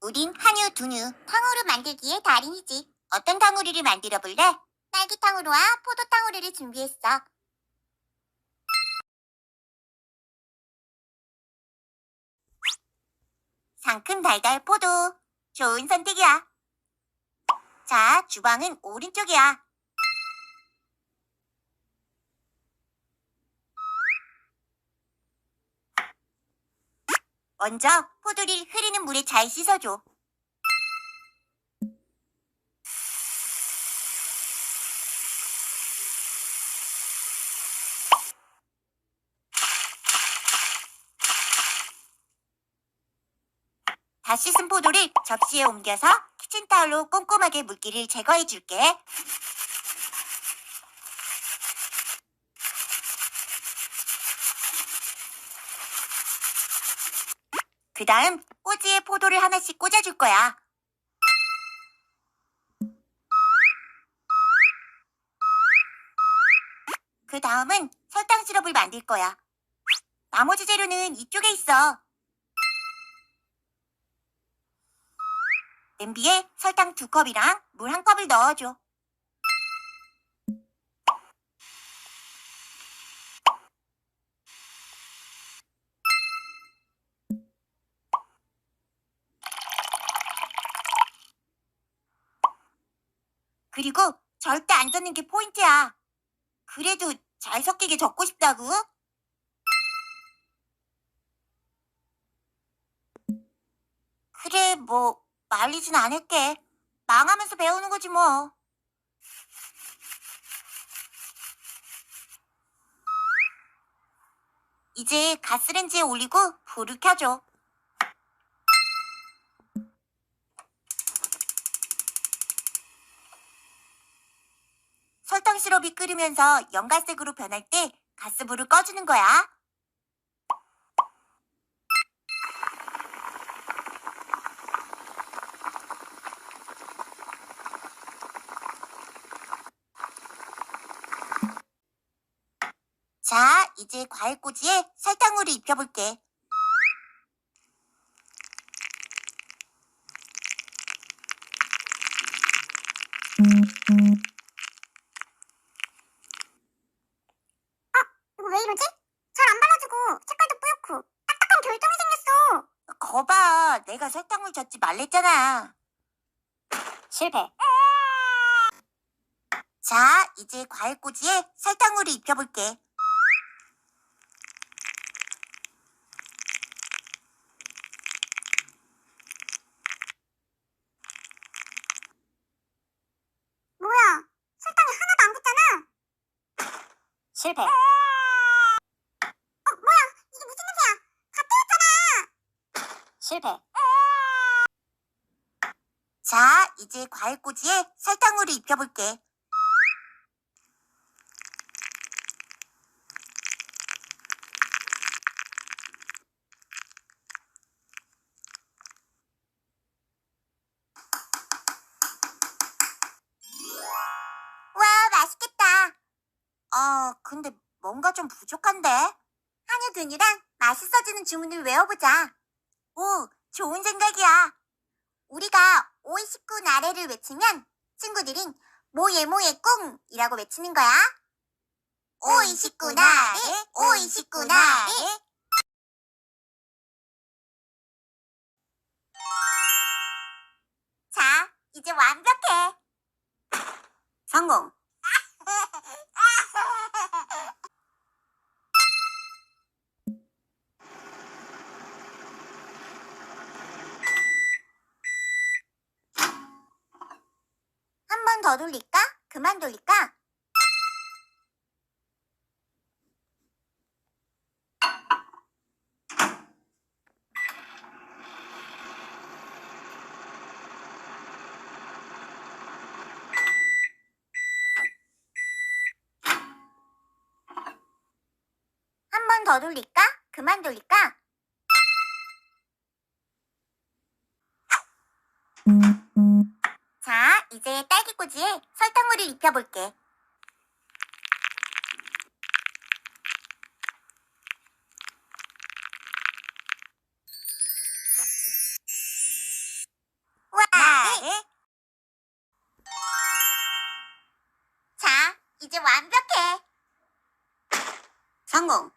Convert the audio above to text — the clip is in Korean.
우린 한유, 두유, 탕후루 만들기의 달인이지. 어떤 탕후루를 만들어 볼래? 딸기 탕후루와 포도 탕후루를 준비했어. 상큼 달달 포도. 좋은 선택이야. 자, 주방은 오른쪽이야. 먼저 포도를 흐르는 물에 잘 씻어줘. 다 씻은 포도를 접시에 옮겨서 키친타올로 꼼꼼하게 물기를 제거해 줄게. 그 다음 꼬지에 포도를 하나씩 꽂아줄 거야. 그 다음은 설탕 시럽을 만들 거야. 나머지 재료는 이쪽에 있어. 냄비에 설탕 두 컵이랑 물 한 컵을 넣어줘. 그리고 절대 안 젓는 게 포인트야. 그래도 잘 섞이게 적고 싶다고? 그래, 뭐, 말리진 않을게. 망하면서 배우는 거지 뭐. 이제 가스렌지에 올리고 불을 켜줘. 설탕 시럽이 끓으면서 연갈색으로 변할 때 가스불을 꺼주는 거야. 자, 이제 과일 꼬지에 설탕물을 입혀볼게. 이거 왜 이러지? 잘 안 발라지고 색깔도 뿌옇고 딱딱한 결정이 생겼어. 내가 설탕물 젓지 말랬잖아. 실패. 자, 이제 과일 꼬지에 설탕물을 입혀볼게. 뭐야? 설탕이 하나도 안 붙잖아. 실패. 어, 뭐야? 이게 무슨 냄새야? 다 태웠잖아. 실패. 자, 이제 과일 꼬지에 설탕물을 입혀볼게. 와, 맛있겠다. 아, 근데 뭔가 좀 부족한데? 한유 균이랑 맛있어지는 주문을 외워보자. 오, 좋은 생각이야. 우리가 오이시쿠 나래를 외치면 친구들인 모예 모예 꿍이라고 외치는 거야. 오이시쿠 나래, 오이시쿠 나래. 자, 이제 완벽해. 성공. 한 번 더 돌릴까? 그만 돌릴까? 한 번 더 돌릴까? 그만 돌릴까? 자, 이제 포지에 설탕물을 입혀볼게. 와! 자, 이제 완벽해. 성공.